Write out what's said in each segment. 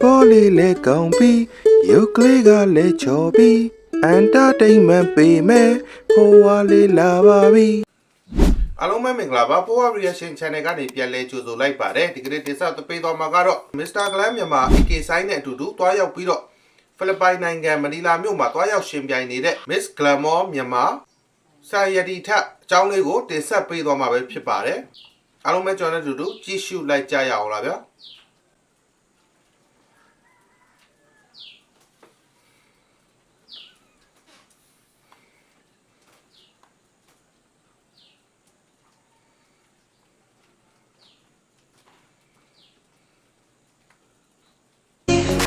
ပေါ်လေးလဲကောင်းပြီးရုပ်ကလေးကလည်းချော်ပြီးအန်တာတိန်မန်ပေးမယ်ဖိုးဝါလေးလာပါပြီအားလုံးပဲမင်္ဂလာပါဖိုးဝါ reaction channel ကနေပြန်လဲကြိုဆိုလိုက်ပါတယ်ဒီကနေ့တင်ဆက်ပေးသွားမှာကတော့ Mr. Glam မြန်မာ AK ဆိုင်နဲ့အတူတူတွားရောက်ပြီးတော့ဖိလစ်ပိုင်နိုင်ငံမနီလာမြို့မှာတွားရောက်ရှင်ပြိုင်နေတဲ့ Miss Glamour မြန်မာဆာယတီထအကြောင်းလေးကိုတင်ဆက်ပေးသွားမှာပဲဖြစ်ပါတယ်အားလုံးပဲကျွန်တော်တို့အတူတူကြည့်ရှုလိုက်ကြရအောင်လားဗျာ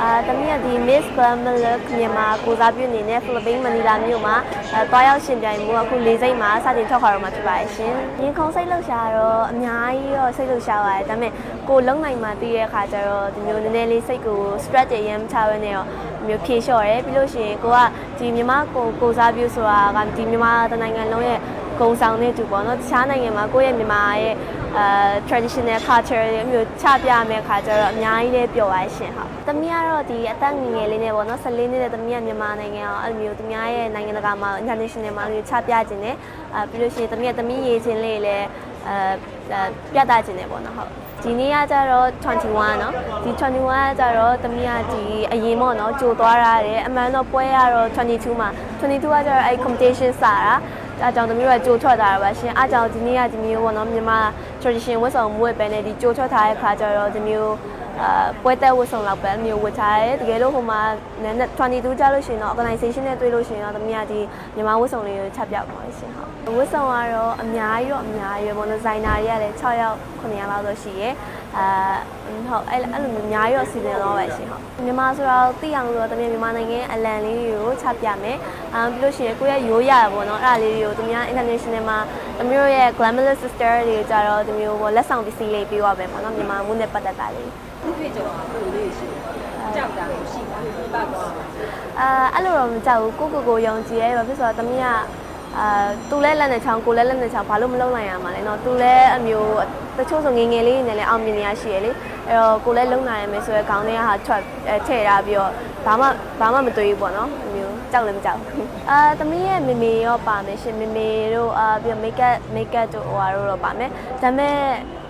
အာတမီးကဒီ Miss Glamour Look မြန်မာကိုစားပြုအနေနဲ့ဖိလစ်ပိန်းမနီလာမြို့မှာအဲတွားရောက်ရှင်ပြိုင်မှုအခု၄စိမ့်မှာစတင်ထွက်ခွာတော့မှာဖြစ်ပါတယ်ရှင်။ရင်ခုန်စိတ်လှုပ်ရှားတော့အများကြီးတော့စိတ်လှုပ်ရှားပါတယ်ဒါပေမဲ့ကိုလုံနိုင်မှတည်တဲ့အခါကျတော့ဒီမျိုးနည်းနည်းလေးစိတ်ကို stress တွေရမ်းချရနေတော့ဒီမျိုးဖြေလျှော့တယ်ပြီးလို့ရှိရင်ကိုကဒီမြန်မာကိုကိုစားပြုဆိုတာကဒီမြန်မာတနိုင်ငံလုံးရဲ့ဂုံဆောင်တဲ့သူပေါ့နော်တခြားနိုင်ငံမှာကိုယ့်ရဲ့မြန်မာရဲ့ အဲ traditional culture တွေမျိုးချပြမယ်ခါကျတော့အများကြီးလေးပျော်ပါရှင်ဟုတ်။သမီးကတော့ဒီအသက်ငယ်ငယ်လေးနဲ့ပေါ့နော်14နှစ်တဲ့သမီးကမြန်မာနိုင်ငံအောင်အဲ့လိုမျိုးသူများရဲ့နိုင်ငံတကာမှာ international မှာမျိုးချပြခြင်းနဲ့အဲပြီးလို့ရှိရင်သမီးကသမီးရေးခြင်းလေးလည်းအဲပြသခြင်းနဲ့ပေါ့နော်ဟုတ်။ဒီနေ့ကကျတော့21เนาะဒီ21ကကျတော့သမီးကဒီအရင်ပေါ့နော်ကြိုသွားရတယ်အမှန်တော့ပွဲကတော့22မှာ22ကကျတော့အဲ့ competition စတာ အဲကြောင့်သမီးတို့ကကြိုထွက်ထားတာပါရှင်အားကြောင့်ဒီနေ့ကဒီမျိုးပေါ့နော်မြန်မာ tradition ဝတ်ဆောင်မွေးပဲနဲ့ဒီကြိုထွက်ထားတဲ့ခါကျတော့ဒီမျိုးအာပွဲတက်ဝတ်ဆောင်လောက်ပဲမျိုးဝတ်ထားရဲတကယ်လို့ဟိုမှာနည်းနည်း22ကျလို့ရှိရင်တော့ organization နဲ့တွေ့လို့ရှိရင်တော့သမီးကဒီမြန်မာဝတ်ဆောင်လေးကိုချက်ပြပါမယ်ရှင်ဟုတ်ဝတ်ဆောင်ကတော့အများကြီးတော့အများကြီးပဲပေါ့နော်ဒီဇိုင်နာတွေကလည်း6ယောက်9ယောက်လောက်ဆိုရှိရဲ အာဟုတ်အဲ့အဲ့လိုမျိုးအများကြီးတော့စီစဉ်တော့ပဲရှင်ဟုတ်မြန်မာဆိုတော့သိအောင်လို့တော့သမီးမြန်မာနိုင်ငံရဲ့အလံလေးတွေကိုချက်ပြမယ်အာပြီးလို့ရှိရင်ကိုယ့်ရဲ့ရိုးရရပေါ့နော်အဲ့ဒါလေးတွေကိုသမီးက international မှာသမီးတို့ရဲ့ glamorous sister တွေကြတော့ဒီမျိုးပေါ့လက်ဆောင်ပစ္စည်းလေးပေးရပဲပေါ့နော်မြန်မာမှုနဲ့ပတ်သက်တာလေးဒီတွေ့ကြအောင်ပုံလေးရှိတယ်။ကြောက်တာမရှိဘူး။ပတ်သွားအာအဲ့လိုတော့မကြောက်ဘူးကိုကိုကိုယုံကြည်ရဲဘာဖြစ်ဆိုတော့သမီးက အာသူလဲလက်နဲ့ချောင်းကိုလဲလက်နဲ့ချောင်းဘာလို့မလုံနိုင်ရမှာလဲเนาะသူလဲအမျိုးတချို့ဆိုငယ်ငယ်လေးနဲ့လည်းအောင်မြင်နေရရှိရလေအဲ့တော့ကိုလဲလုံနိုင်ရမယ်ဆိုရဲခေါင်းထဲကဟာထွက်အဲထည့်ထားပြီးတော့ဘာမှဘာမှမတွေးဘူးပေါ့နော်အမျိုးကြောက်လည်းမကြောက်ဘူးအာသမီးရဲ့မေမေရောပါမယ်ရှင်မေမေတို့အာပြီးတော့ make up make up တို့ဟိုဟာတို့တော့ပါမယ်ဒါပေမဲ့อืม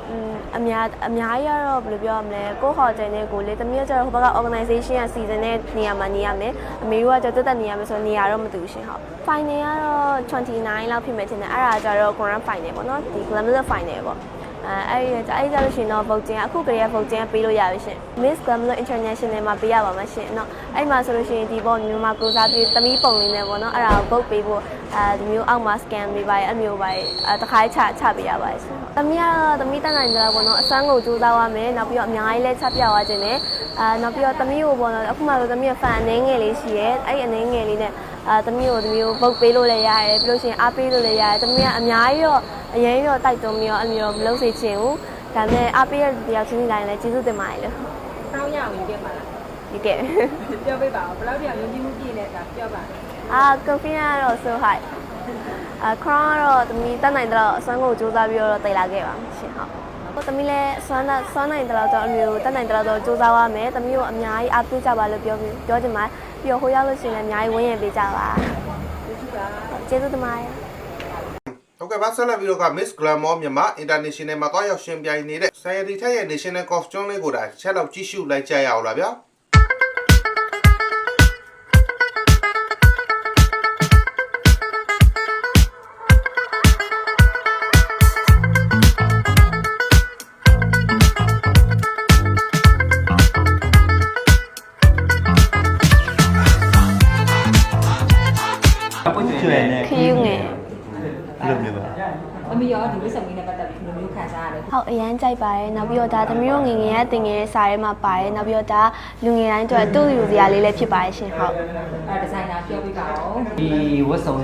အများအများကြီးကတော့ဘယ်လိုပြောရမလဲကိုဟော်တယ်နဲ့ကိုလေတမီးကကျတော့ဟိုဘက်က organization ကစီစဉ်တဲ့နေရာမှာနေရမယ်အမေတို့ကကျတော့တက်တက်နေရမယ်ဆိုတော့နေရာတော့မတူရှင်ဟုတ် final ကတော့29လောက်ဖြစ်မယ်ထင်တယ်အဲ့ဒါကျတော့ grand final ပေါ့နော်ဒီ glamour final ပေါ့အဲအဲ့ဒီအဲ့ဒီကြလို့ရှိရင်တော့ vote ကျင်းအခုကလေးက vote ကျင်းပေးလို့ရပြီရှင် Miss Glamour International မှာပေးရပါမှာရှင်နော်အဲ့မှာဆိုလို့ရှိရင်ဒီပေါ့မြန်မာကိုစားပြီးသမီးပုံလေးနဲ့ပေါ့နော်အဲ့ဒါကို vote ပေးဖို့အဲဒီမျိုးအောက်မှာ scan ပေးပါရအဲ့မျိုးပါရအဲတခါချချပေးရပါတယ်ရှင်သမီးကတော့သမီးတက်နိုင်ကြတာပေါ့နော်အစွမ်းကိုကြိုးစားရမယ်နောက်ပြီးတော့အများကြီးလဲချပြသွားခြင်းနဲ့အာနောက်ပြီးတော့သမီးကိုပေါ့နော်အခုမှတော့သမီးက fan အနေငယ်လေးရှိရဲအဲ့ဒီအနေငယ်လေးနဲ့အာသမီးကိုသမီးကို vote ပေးလို့လည်းရတယ်ပြီးလို့ရှိရင်အားပေးလို့လည်းရတယ်သမီးကအများကြီးတော့အရင်တော့တိုက်တွန်းပြီးတော့အဲ့လိုမျိုးမလုပ်စေချင်ဘူးဒါပေမဲ့အားပေးရတဲ့တရားချင်းတိုင်းလည်းကျေးဇူးတင်ပါတယ်လို့။တောင်းရအောင်ပြပါလားဒီကဲ။ပြောပြပါဦး။ဘယ်လောက်တရားယုံကြည်မှုပြည့်နေတာပြောပါအာကော်ဖီကတော့ so high အာ crown ကတော့သမီးတက်နိုင်တော့အစွမ်းကိုစူးစမ်းပြီးတော့တည်လာခဲ့ပါရှင်ဟုတ်ဟိုသမီးလည်းစွမ်းတာစွမ်းနိုင်တော့တော့အမျိုးတက်နိုင်တော့တော့စူးစမ်းရမယ်သမီးကိုအများကြီးအားပေးကြပါလို့ပြောပြီးပြောချင်ပါတယ်ပြီးတော့ဟိုရောက်လို့ရှိရင်လည်းအများကြီးဝန်းရံပေးကြပါ။ဒီကကျေးဇူးတင်ပါတယ်ဟုတ်ကဲ့ပါဆက်လက်ပြီးတော့က Miss Glamour မြန်မာ International မှာတွားရောက်ရှင်ပြိုင်နေတဲ့ Sayari ထက်ရဲ့ National Costume လေးကိုဒါချက်တော့ကြည့်ရှုလိုက်ကြရအောင်လားဗျာ ပွင့်ကျွဲနဲ့ခယူးငယ်အဲ့လိုမျိုးပါအမေရောဒီဝိဆောင်ကြီးနဲ့ပတ်သက်ပြီးဘယ်လိုမျိုးခံစားရလဲဟုတ်အရန်ကြိုက်ပါတယ်နောက်ပြီးတော့ဒါသမီးတို့ငယ်ငယ်ကတင်ငယ်စာထဲမှာပါတယ်နောက်ပြီးတော့ဒါလူငယ်တိုင်းအတွက်တူယူစရာလေးလည်းဖြစ်ပါတယ်ရှင်ဟုတ်။အဲဒီဇိုင်နာပြောပြပါဦးဒီဝတ်စုံ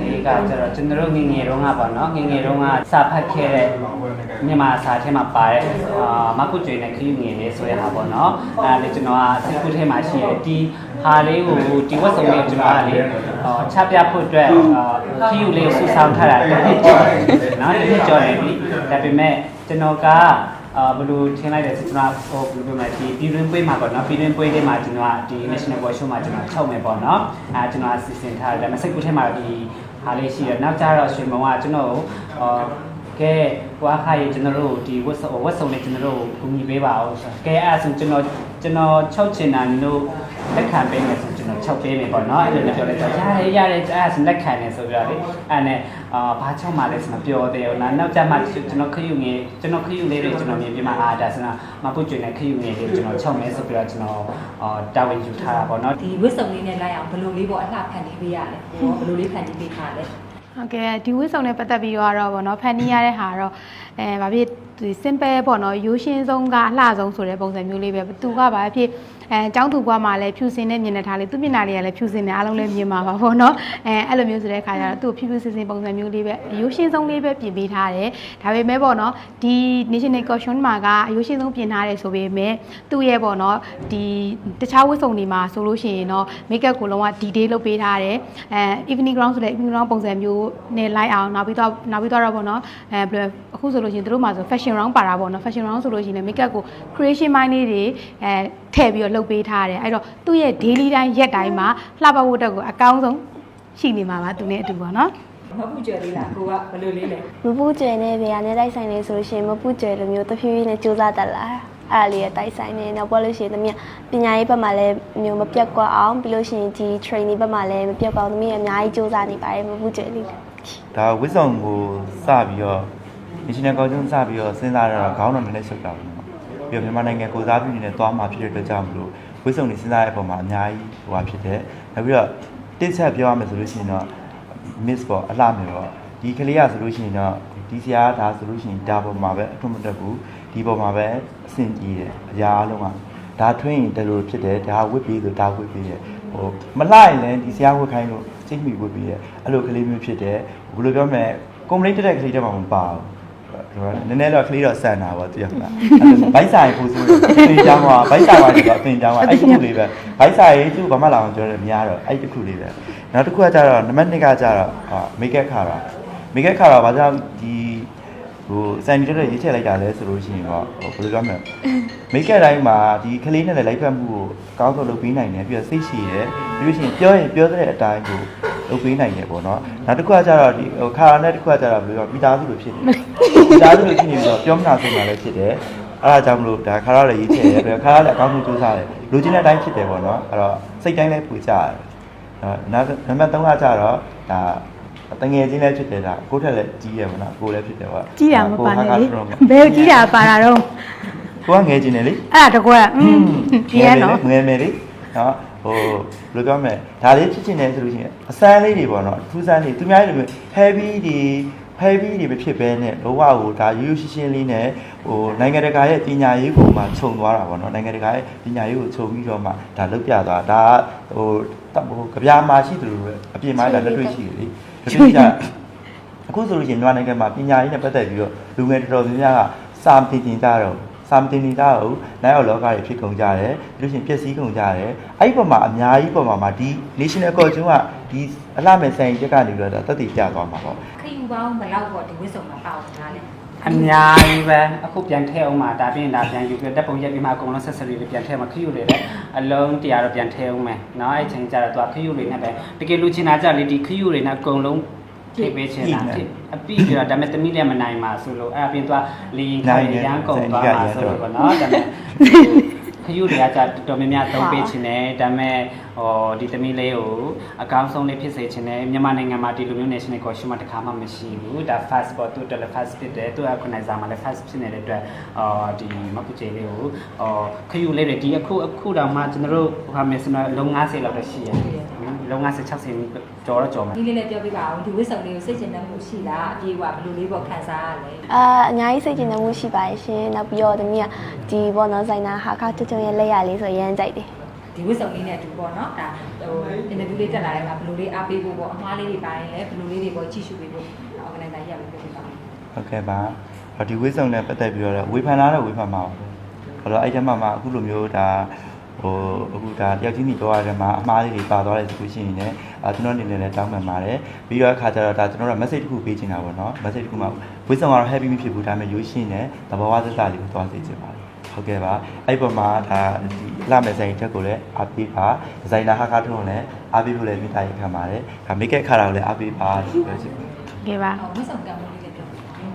လေးကကျတော့ကျွန်တော်တို့ငယ်ငယ်တုန်းကပေါ့နော်ငယ်ငယ်တုန်းကစာဖတ်ခဲ့တဲ့ မြန်မာစာထဲမှာပါတဲ့အာမကုကျွေနဲ့ခရီးငယ်လေးဆိုရတာပေါ့နော်အဲ့ဒါလေကျွန်တော်ကစိတ်ကူးထဲမှာရှိတယ်ဒီဟာလေးကိုဒီဝတ်စုံလေးကိုကျွန်တော်ကလေအော်ချပြဖို့အတွက်အာခရီးလေးဆူဆောင်းထားတာတစ်နှစ်ကျော်နော်တစ်နှစ်ကျော်နေပြီဒါပေမဲ့ကျွန်တော်ကအာဘယ်လိုထင်လိုက်လဲဆိုကျွန်တော်ဟိုဘယ်လိုပြောမလဲဒီပြည်တွင်းပွဲမှာပေါ့နော်ပြည်တွင်းပွဲလေးမှာကျွန်တော်ကဒီ national boy show မှာကျွန်တော်ချုပ်မယ်ပေါ့နော်အဲကျွန်တော်စီစဉ်ထားတယ်ဒါပေမဲ့စိတ်ကူးထဲမှာဒီဟာလေးရှိတယ်နောက်ကြတော့ရွှေမုံကကျွန်တော်အာ ကဲကွာခိုင်ကျွန်တော်တို့ဒီဝတ်စုံဝတ်စုံလေးကျွန်တော်တို့ကူညီပေးပါအောင်ဆိုကဲအဲ့ဒါဆိုကျွန်တော်ကျွန်တော်ချုပ်ချင်တာတို့လက်ခံပေးမယ်ဆိုကျွန်တော်ချုပ်ပေးမယ်ပေါ့နော်အဲ့လိုလည်းပြောလိုက်တော့ရတယ်ရတယ်အဲ့ဒါဆိုလက်ခံတယ်ဆိုပြီးတော့လေအဲ့နဲ့အာဘာချုပ်မှလဲဆိုတော့ပြောတယ်ဟိုနောက်နောက်ကြမှာကျွန်တော်ခရုငယ်ကျွန်တော်ခရုလေးတွေကျွန်တော်မြင်ပြမှာအာဒါဆိုတော့မပုတ်ကျွေနဲ့ခရုငယ်လေးကျွန်တော်ချုပ်မယ်ဆိုပြီးတော့ကျွန်တော်အာတာဝန်ယူထားတာပေါ့နော်ဒီဝစ်စုံလေးနဲ့လိုက်အောင်ဘယ်လိုလေးပေါ့အလှဖန်တီးပေးရလဲဟောဘယ်လိုလေးဖန်တီးပေးထားလဲ ဟုတ်ကဲ့ဒီဝစ်ဆောင်နဲ့ပတ်သက်ပြီးတော့ဗောနော်ဖန်နီးရတဲ့ဟာတော့အဲဗာဖြစ်ဒီ simple ပေါ့နော်ရိုးရှင်းဆုံးကအလှဆုံးဆိုတဲ့ပုံစံမျိုးလေးပဲသူကဗာဖြစ်အဲចောင်းသူဘွားမှာလည်းဖြူစင်တဲ့မျက်နှာထားလေးသူမျက်နှာလေးကလည်းဖြူစင်တယ်အားလုံးလည်းမြင်ပါပါဗောနော်အဲအဲ့လိုမျိုးဆိုတဲ့အခါကျတော့သူ့ကိုဖြူဖြူစင်စင်ပုံစံမျိုးလေးပဲရိုးရှင်းဆုံးလေးပဲပြင်ပေးထားတယ်ဒါပေမဲ့ဗောနော်ဒီ national caution မှာကရိုးရှင်းဆုံးပြင်ထားတယ်ဆိုပေမဲ့သူ့ရဲ့ဗောနော်ဒီတခြားဝတ်စုံတွေမှာဆိုလို့ရှိရင်တော့ makeup ကိုလုံးဝ detail လုပ်ပေးထားတယ်အဲ evening ground ဆိုတဲ့ evening ground ပုံစံမျိုးနဲ့လိုက်အောင်နောက်ပြီးတော့နောက်ပြီးတော့ဗောနော်အဲဘယ်လိုအခုဆိုလို့ရှိရင်တို့မှာဆို fashion round ပါတာဗောနော် fashion round ဆိုလို့ရှိရင်လည်း makeup ကို creation mind လေးတွေအဲထည့်ပြီးတော့လုပ်ပေးထားတယ်အဲ့တော့သူ့ရဲ့ daily တိုင်းရက်တိုင်းမှာလှပဖို့တက်ကိုအကောင်းဆုံးရှိနေမှာပါသူနဲ့အတူပေါ့နော်မပူကြွယ်လေးလားကိုကဘယ်လိုလေးလဲမပူးကျွယ်နဲ့ဗျာနဲ့တိုက်ဆိုင်နေဆိုလို့ရှိရင်မပူးကျွယ်လိုမျိုးတဖြည်းဖြည်းနဲ့စူးစမ်းတက်လာအဲ့ဒါလေးရဲ့တိုက်ဆိုင်နေနောက်ပေါ်လို့ရှိရင်သမီးပညာရေးဘက်မှာလည်းမျိုးမပြတ်ကွာအောင်ပြီးလို့ရှိရင်ဒီ training ဘက်မှာလည်းမပြတ်ကွာအောင်သမီးအများကြီးစူးစမ်းနေပါတယ်မပူးကျွယ်လေးဒါဝစ်ဆောင်ကိုစပြီးတော့ national ကောင်းကျုံစပြီးတော့စဉ်းစားရတာခေါင်းတော်နည်းနည်းဆုပ်တာပေါ့နော်ပြီးတော့မြန်မာနိုင်ငံကိုစားပြုနေတဲ့သွားမှာဖြစ်တဲ့အတွက်ကြောင့်မလို့ဝစ်ဆောင်နေစဉ်းစားရတဲ့အပေါ်မှာအများကြီးဟိုဟာဖြစ်တယ်နောက်ပြီးတော့တစ်ချက်ပြောရမယ်ဆိုလို့ရှိရင်တော့ miss ပေါ့အလှမယ်ပေါ့ဒီကလေးကဆိုလို့ရှိရင်တော့ဒီဆရာကဒါဆိုလို့ရှိရင်ဒါပေါ်မှာပဲအထွတ်မတက်ဘူးဒီပေါ်မှာပဲအဆင်ပြေတယ်အရာအလုံးကဒါထွင်းရင်တလို့ဖြစ်တယ်ဒါဝစ်ပြီးဆိုဒါဝစ်ပြီးတယ်ဟိုမလှရင်လည်းဒီဆရာဝစ်ခိုင်းလို့စိတ်မိဝစ်ပြီးတယ်အဲ့လိုကလေးမျိုးဖြစ်တယ်ဘယ်လိုပြောမလဲကွန်ပလီတက်တဲ့ကလေးတက်မှာမပါဘူး နည်းနည်းတော့ကလေးတော့ဆန်တာပေါ့တရားမလားဘိုက်ဆိုင်ပို့ဆိုအတင်ကြောင်းကဘိုက်ဆိုင်ပါဆိုတော့အတင်ကြောင်းကအဲ့ဒီခုလေးပဲဘိုက်ဆိုင်သူ့ဘာမှလာအောင်ပြောတယ်များတော့အဲ့ဒီတစ်ခုလေးပဲနောက်တစ်ခုကကြတော့နံပါတ်2ကကြတော့မိတ်ကက်ခါတာမိတ်ကက်ခါတာဘာကြောင့်ဒီ ဟိုစန်ဒီတက်ရေးထည့်လိုက်တာလဲဆိုလို့ရှိရင်တော့ဟိုဘယ်လိုပြောမလဲမိတ်ကက်တိုင်းမှာဒီကလေးနဲ့လည်းလိုက်ဖက်မှုကိုအကောင်းဆုံးလုပ်ပေးနိုင်တယ်ပြီးတော့စိတ်ရှိတယ်ပြီးလို့ရှိရင်ပြောရင်ပြောတဲ့အတိုင်းကိုလုပ်ပေးနိုင်တယ်ပေါ့နော်နောက်တစ်ခုကကြတော့ဒီဟိုခါရနဲ့တစ်ခုကကြတော့ဘယ်လိုပြောမိသားစုလိုဖြစ်နေမိသားစုလိုဖြစ်နေပြီးတော့ပြောမနာဆုံးတာလည်းဖြစ်တယ်အဲ့ဒါကြောင့်မလို့ဒါခါရလည်းရေးထည့်တယ်ပြီးတော့ခါရလည်းအကောင်းဆုံးကြိုးစားတယ်လူချင်းတဲ့အတိုင်းဖြစ်တယ်ပေါ့နော်အဲ့တော့စိတ်တိုင်းလည်းပူကြရတယ်အဲ့နောက်နံပါတ်3ကကြတော့ဒါ တငယ်ချင်းလည်းဖြစ်တယ်ဒါကိုယ့်ထက်လည်းကြီးရပါတော့ကိုယ်လည်းဖြစ်တယ်ပေါ့ကြီးတာမပါနဲ့လေကိုယ်ဟာကဘယ်ကြီးတာပါတာတော့ကိုကငယ်ချင်းတယ်လေအဲ့ဒါတကွက်อืมဒီရနော်ငယ်မယ်လေနော်ဟိုဘယ်လိုပြောမလဲဒါလေးဖြစ်ချင်တယ်ဆိုလို့ရှိရင်အစမ်းလေးတွေပေါ့နော်အထူးစမ်းလေးသူများတွေလိုမျိုး heavy တွေ heavy တွေမဖြစ်ဘဲနဲ့လောကကိုဒါရိုးရိုးရှင်းရှင်းလေးနဲ့ဟိုနိုင်ငံတကာရဲ့ပညာရေးကိုမှခြုံသွားတာပေါ့နော်နိုင်ငံတကာရဲ့ပညာရေးကိုခြုံပြီးတော့မှဒါလုတ်ပြသွားဒါကဟိုတပ်ဟိုကြပြာမှာရှိတယ်လို့ပဲအပြင်မှာဒါလက်တွေ့ရှိတယ်လေ လက်တွေ့ကြအခုဆိုလို့ရှိရင်မြန်မာနိုင်ငံမှာပညာရေးနဲ့ပတ်သက်ပြီးတော့လူငယ်တော်တော်များများကစာမတင်တင်ကြတော့စာမတင်တင်ကြတော့နိုင်အောင်လောကတွေဖြစ်ကုန်ကြတယ်ပြီးလို့ရှိရင်ပျက်စီးကုန်ကြတယ်အဲ့ဒီပုံမှာအများကြီးပုံမှာမှာဒီ national culture ကဒီအလှမဲ့ဆိုင်ချက်ကနေပြီးတော့တက်တည်ပြသွားမှာပေါ့ခရီးပေါင်းဘယ်လောက်ပေါ့ဒီဝစ်စုံမှာပါအောင်ထားလဲ အများကြီးပဲအခုပြန်ထည့်အောင်မှာဒါပြင်ဒါပြန်ယူပြီးတက်ပုံရက်ပြီးမှအကုန်လုံးဆက်စရီတွေပြန်ထည့်မှာခရူတွေလည်းအလုံးတရားတော့ပြန်ထည့်အောင်မယ်เนาะအဲ့ချိန်ကျတော့သူကခရူတွေနဲ့ပဲတကယ်လူချင်တာကြလေဒီခရူတွေနဲ့အကုန်လုံးဖြည့်ပေးချင်တာဖြစ်အပြည့်ပြတော့ဒါပေမဲ့တမိလည်းမနိုင်ပါဆိုလို့အဲ့အပြင်သူကလီရင်ခိုင်ရန်ကုန်သွားမှာဆိုလို့ပေါ့เนาะဒါပေမဲ့ ခရူတွေကကြတော်တော်များများသုံးပေးချင်တယ်ဒါပေမဲ့ဟောဒီသမီးလေးကိုအကောင်းဆုံးလေးဖြစ်စေချင်တယ်မြန်မာနိုင်ငံမှာဒီလိုမျိုး national costume မှာတစ်ခါမှမရှိဘူးဒါ fast ပေါ့သူတော်လည်း fast ဖြစ်တယ်သူက organizer မှာလည်း fast ဖြစ်နေတဲ့အတွက်အာဒီမပူချေလေးကိုအာခယူလေးတွေဒီအခုအခုတောင်မှကျွန်တော်တို့ဟာမယ်ဆိုတော့လုံ90လောက်တော့ရှိရတယ် လုံ90 60ကျော်တော့ကျော်မယ်ဒီလေးလည်းပြောပြပါအောင်ဒီဝစ်စုံလေးကိုစိတ်ချမှုရှိလားအပြေကဘယ်လိုလေးပေါ့ခံစားရလဲအာအများကြီးစိတ်ကျဉ်မှုရှိပါတယ်ရှင်နောက်ပြီးတော့သမီးကဒီဘောနော်ဆိုင်နာဟာခချွတ်ချွတ်ရဲ့လက်ရလေးဆိုရမ်းကြိုက်တယ်ဒီဝစ်စုံလေးနဲ့အတူပေါ့နော်ဒါဟိုအင်တာဗျူးလေးတက်လာတဲ့အခါဘယ်လိုလေးအားပေးဖို့ပေါ့အမှားလေးတွေပိုင်းလဲဘယ်လိုလေးတွေပေါ့ကြည့်ရှုပေးဖို့ organizer ရပြီးပြောပြပါဦးဟုတ်ကဲ့ပါဟောဒီဝေးဆောင်နဲ့ပတ်သက်ပြီးတော့ဝေဖန်လာတော့ဝေဖန်မှာပါဘာလို့အဲ့ကျမှမှာအခုလိုမျိုးဒါ ဟဟိုအခုဒါတယောက်ချင်းစီပြောရတဲ့မှာအမှားလေးတွေပါသွားတယ်ဆိုလို့ရှိရင်လည်းအာကျွန်တော်အနေနဲ့လည်းတောင်းပန်ပါတယ်ပြီးတော့အခါကျတော့ဒါကျွန်တော်တို့ message တစ်ခုပေးချင်တာပေါ့နော် message တစ်ခုမှဝိဆောင်ကတော့ happy မဖြစ်ဘူးဒါပေမဲ့ရိုးရှင်းတဲ့သဘောဝသစ္စာလေးကိုသွားစေချင်ပါတယ်ဟုတ်ကဲ့ပါအဲ့ပေါ်မှာဒါဒီလာမယ်ဆိုင်ချက်ကိုလည်းအားပေးပါဒီဇိုင်နာဟာခါထုံးလည်းအားပေးဖို့လည်းမိသားရေးခံပါတယ်ဒါ make up ခါတာကိုလည်းအားပေးပါလို့ပြောချင်ပါတယ်ဟုတ်ကဲ့ပါဟိုဝိဆောင်ကံမှုလေးလည်း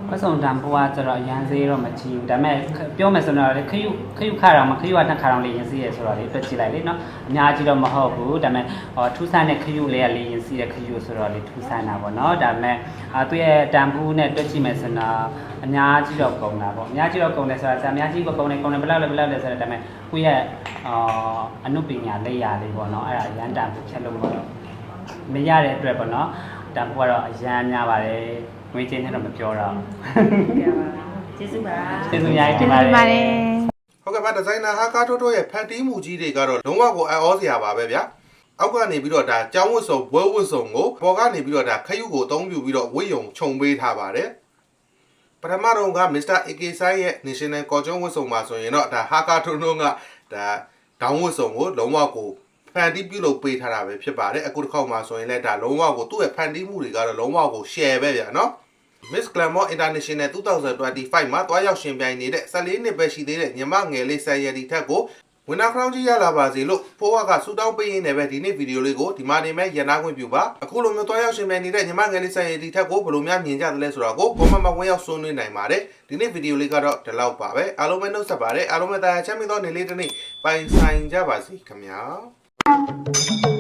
ပြောပြပါဝတ်စုံတန်ဖိုးကကျတော့အရန်သေးတော့မချီဘူးဒါပေမဲ့ပြောမယ်ဆိုတော့လေခရုခရုခါတော့မခရုကနှစ်ခါတော့လေးရင်စီးရဆိုတော့လေတွက်ကြည့်လိုက်လေနော်အများကြီးတော့မဟုတ်ဘူးဒါပေမဲ့ဟောထူးဆန်းတဲ့ခရုလေးကလေးရင်စီးတဲ့ခရုဆိုတော့လေထူးဆန်းတာပေါ့နော်ဒါပေမဲ့အာသူ့ရဲ့တန်ဖိုးနဲ့တွက်ကြည့်မယ်ဆိုတော့အများကြီးတော့ကုန်တာပေါ့အများကြီးတော့ကုန်တယ်ဆိုတာအများကြီးကကုန်တယ်ကုန်တယ်ဘယ်လောက်လဲဘယ်လောက်လဲဆိုတော့ဒါပေမဲ့ကိုယ့်ရဲ့အာအနုပညာလေးရာလေးပေါ့နော်အဲ့ဒါအရန်တန်ဖိုးချက်လို့မဟုတ်မရတဲ့အတွက်ပေါ့နော် တန်ဖိုးကတော့အရန်များပါတယ်ငွေချင်းနဲ့တော့မပြောတော့ပြပါကျေးဇူးပါကျေးဇူးများကြီးကျေးတင်ဇူးပါတင်တပါတယ်ယ်ဟုတ်ကဲ့ပါဒီဇိုင်နာဟာကာတိုတိုရဲ့ဖန်တီးမှုကြီးတွေကတော့လုံးဝကိုအံ့ဩစရာပါပဲဗျာအောက်ကနေပြီးတော့ဒါကျောင်းဝတ်စုံဘွဲဝတ်စုံကိုပေါ်ကနေပြီးတော့ဒါခရုကိုအသုံးပြုပြီးတော့ဝတ်ယုံခြုံပေးထားပါတယ်ပထမတော့ကမစ္စတာ AK ဆိုင်ရဲ့ National ကော်ကျွန်းဝတ်စုံမှာဆိုရင်တော့ဒါဟာကာတိုတိုကဒါဒေါင်းဝတ်စုံကိုလုံးဝကို ဖန်တီးပြုလုပ်ပေးထားတာပဲဖြစ်ပါတယ်အခုတစ်ခေါက်မှာဆိုရင်လည်းဒါလုံးဝကိုသူ့ရဲ့ဖန်တီးမှုတွေကတော့လုံးဝကို share ပဲဗျာနော် Miss Glamour International 2025မှာတွားရောက်ရှင်ပြိုင်နေတဲ့14နှစ်ပဲရှိသေးတဲ့ညီမငယ်လေးဆယ်ရည်ဒီထက်ကိုဝင်နာခရောင်းကြီးရလာပါစေလို့ဖိုးဝါကဆူတောင်းပေးရင်းနဲ့ပဲဒီနေ့ဗီဒီယိုလေးကိုဒီမှာနေမဲ့ရန်နာခွင့်ပြုပါအခုလိုမျိုးတွားရောက်ရှင်ပြိုင်နေတဲ့ညီမငယ်လေးဆယ်ရည်ဒီထက်ကိုဘယ်လိုများမြင်ကြသလဲဆိုတော့ကို comment မှာဝင်ရောက်ဆွေးနွေးနိုင်ပါတယ်ဒီနေ့ဗီဒီယိုလေးကတော့ဒီလောက်ပါပဲအားလုံးပဲနှုတ်ဆက်ပါတယ်အားလုံးပဲတာယာချမ်းမြေ့သောနေ့လေးတစ်နေ့ပိုင်ဆိုင်ကြပါစေခင်ဗျာ Thank you.